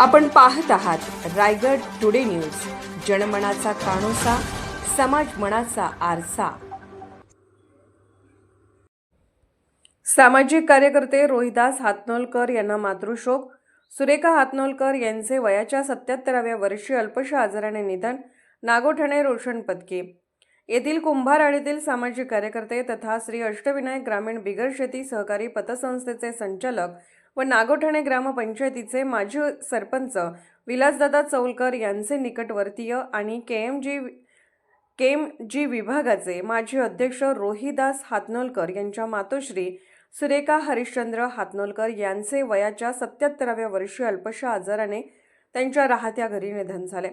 आपण पाहत आहात रायगड टुडे न्यूज. जनमनाचा कानोसा समाज मनाचा आरसा. सामाजिक कार्यकर्ते रोहिदास हातनोलकर यांना मातृशोक. सुरेखा हातनोलकर यांचे वयाच्या सत्याहत्तराव्या वर्षी अल्पशा आजाराने निधन नागोठणे रोशन पदके. येथील कुंभारवाडीतील सामाजिक कार्यकर्ते तथा श्री अष्टविनायक ग्रामीण बिगर शेती सहकारी पतसंस्थेचे संचालक व नागोठणे ग्रामपंचायतीचे माजी सरपंच विलासदादा चौलकर यांचे निकटवर्तीय आणि के एम जी केम जी विभागाचे माजी अध्यक्ष रोहिदास हातनोलकर यांच्या मातोश्री सुरेखा हरिश्चंद्र हातनोलकर यांचे वयाच्या सत्याहत्तराव्या वर्षी अल्पशा आजाराने त्यांच्या राहत्या घरी निधन झाले.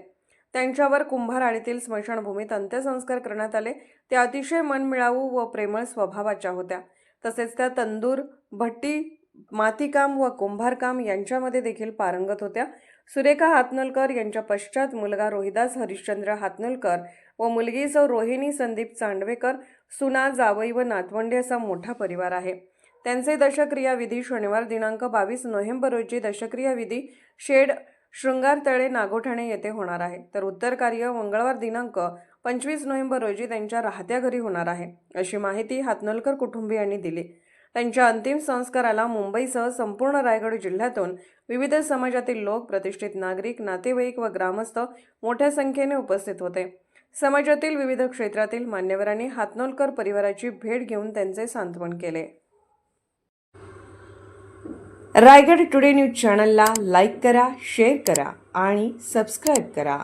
त्यांच्यावर कुंभारआळीतील स्मशानभूमीत अंत्यसंस्कार करण्यात आले. त्या अतिशय मनमिळावू व प्रेमळ स्वभावाच्या होत्या. तसेच त्या तंदूर भट्टी मातीकाम व कुंभारकाम यांच्यामध्ये देखील पारंगत होत्या. सुरेखा हातनलकर यांच्या पश्चात मुलगा रोहिदास हरिश्चंद्र हातनलकर व मुलगी सौ रोहिणी संदीप चांडवेकर सुना जावई व नातवंडे असा मोठा परिवार आहे. त्यांचे दशक्रिया विधी शनिवार दिनांक बावीस नोव्हेंबर रोजी दशक्रिया विधी शेड शृंगारतळे नागोठाणे येथे होणार आहे. तर उत्तर कार्य मंगळवार दिनांक पंचवीस नोव्हेंबर रोजी त्यांच्या राहत्या घरी होणार आहे. अशी माहिती हातनलकर कुटुंबियांनी दिली. त्यांच्या अंतिम संस्काराला मुंबईसह संपूर्ण रायगड जिल्ह्यातून विविध समाजातील लोक प्रतिष्ठित नागरिक नातेवाईक व ग्रामस्थ मोठ्या संख्येने उपस्थित होते. समाजातील विविध क्षेत्रातील मान्यवरांनी हातनोलकर परिवाराची भेट घेऊन त्यांचे सांत्वन केले. रायगड टुडे न्यूज चॅनलला लाईक करा शेअर करा आणि सबस्क्राईब करा.